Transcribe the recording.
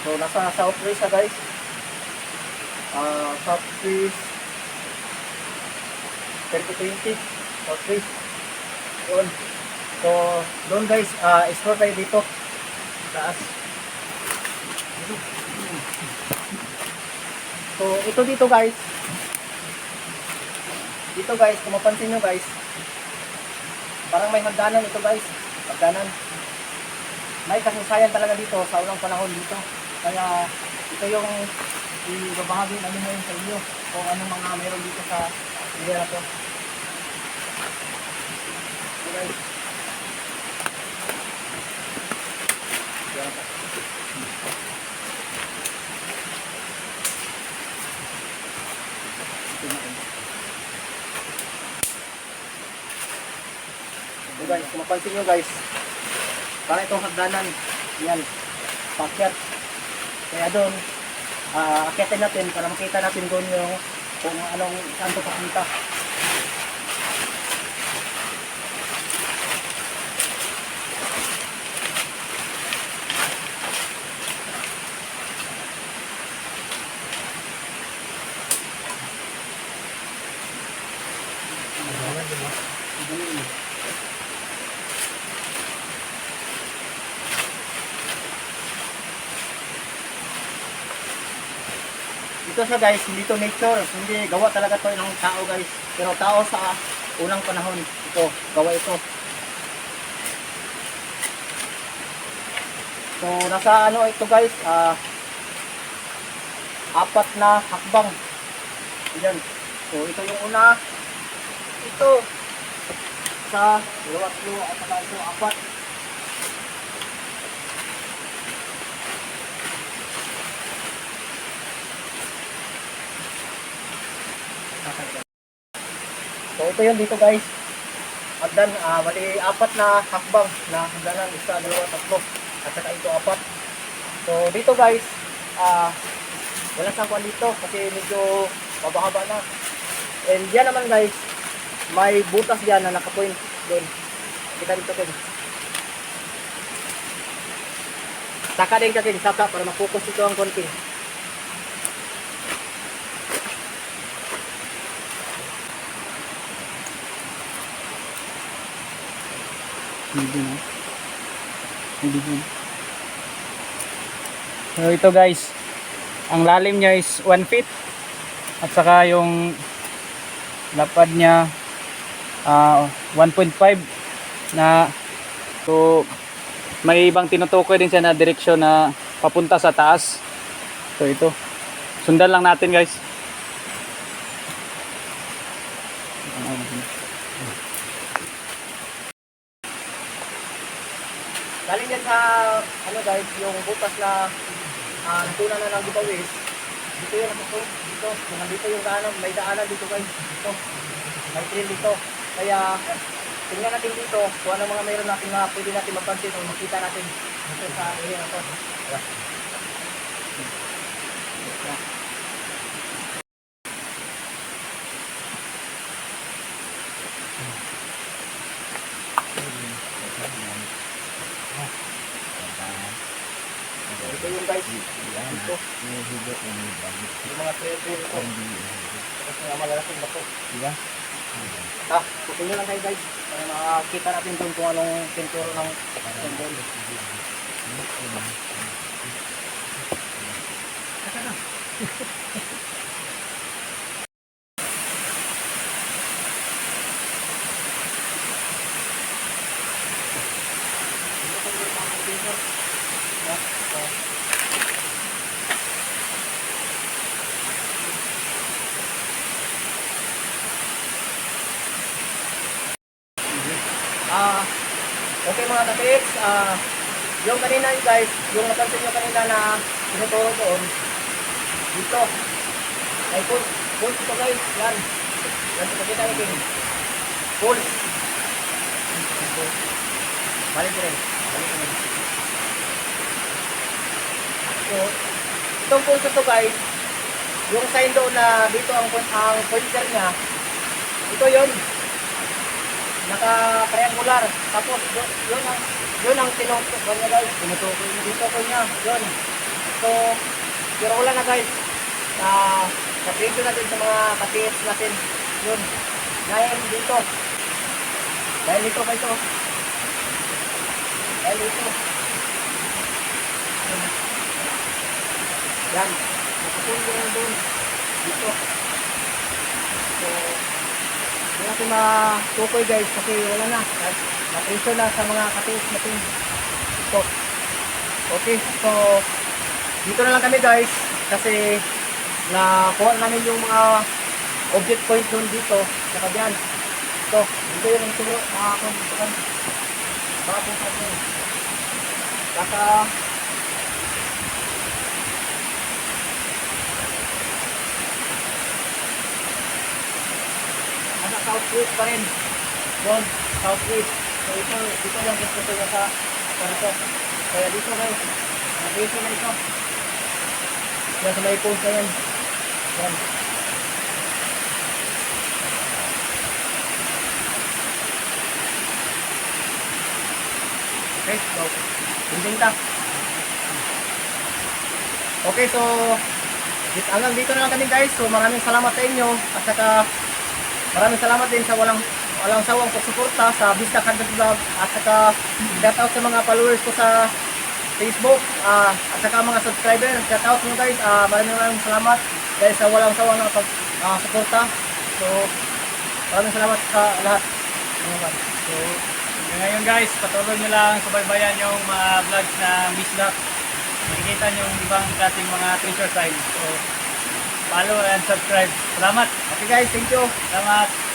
So, nasa southwest siya guys. Ah, southwest 3020 southwest. Yun. So, doon guys, ah, explore tayo dito. Taas. So, ito dito guys. Dito guys, kung mapansin nyo guys, parang may hagdanan ito guys. Hagdanan. May kasaysayan talaga dito sa unang panahon dito. Kaya ito yung ibabahagi namin ngayon sa inyo kung ano mga meron dito sa area na to. Po. So guys, kung mapansin nyo guys, para itong hagdanan, yan, pakyat. Kaya doon, uh, akyatin natin para makita natin doon yung kung anong saan to papunta. Ito siya guys, hindi to nature, hindi gawa talaga to ng tao guys. Pero tao sa unang panahon, ito, gawa ito. So, nasa ano ito guys, ah, apat na hakbang. Yan. So, ito yung una. Ito. Sa, dalawa, tatlo, at saka ito, apat. Ito yun dito guys. Hagdan, ah bali apat na hakbang na hagdanan, isa, dalawa, tatlo. At saka ito apat. So dito guys, ah wala sa kwan dito kasi medyo mabahaba na. And yan naman guys, may butas diyan na nakapoint doon. Kita dito kayo. Saka din kasi saka para mapokus ito ang konti. Hindi na. Hindi na. So ito guys, ang lalim niya is 1 feet. At saka yung lapad niya ah, 1.5 na so may ibang tinutukoy din siya na direksyon na papunta sa taas. So ito. Sundan lang natin guys. Galing yan sa, ano guys, yung butas na uh, natunan na ng gitawis. Dito yun, dito, dito. Yung nandito yung daanan, may daanan dito guys. Dito. May trail dito. Kaya, tingnan natin dito kung ano mga meron natin na pwede natin mapansin o makita natin dito sa area na to. Tara. Ito yung guys. Dito. Yung mga trail ito. Tapos mga malalaking bako. Ah, pupunyo lang kayo guys. Para makakita natin doon kung anong tinturo ng doon. Ah, okay mga kapits, ah, yung kanina guys, yung napansin nyo kanina na tinuturo doon, dito, ay full, full ito guys, yan, yan ito kita ikin, full, balik rin, balik rin. So, itong pulso to guys, yung sign doon na dito ang, ang pointer niya, ito yon naka-triangular. Tapos, yun, ang, yun ang tinutukoy niya guys. Tinutukoy niya ko niya. Yun. So, pero wala na guys. Uh, natin sa mga katips natin. Yun. Dahil dito. Dahil dito guys oh. Dahil dito. Yan. Nakapundo na doon. Dito. So, natin matukoy guys kasi wala na. Napriso na sa mga katips natin. Ito. Okay, so dito na lang kami guys kasi nakuha namin yung mga object point doon dito saka dyan ito, dito yun ang siguro makakon dito kan bakit sa atin saka nasa southwest pa rin doon, southwest so ito, dito lang gusto ko sa kwarto kaya dito guys Nag-iso na ito. Yan sa may post na yan. Yan. Okay, so, binding ta. Okay, so, hanggang dito na lang kami guys. So, maraming salamat sa inyo. At saka, maraming salamat din sa walang walang sawang pagsuporta sa Vista Content Vlog. At saka, shout out sa mga followers ko sa Facebook, ah, at saka mga subscriber, shout out nyo guys, ah, maraming maraming salamat dahil sa walang sawang na pag ah, suporta. So, maraming salamat sa lahat. So, ngayon guys, patuloy nyo lang subaybayan yung mga vlogs na Miss Duck. Makikita nyo yung ibang klaseng mga treasure signs. So, follow and subscribe. Salamat! Okay guys, thank you. Salamat!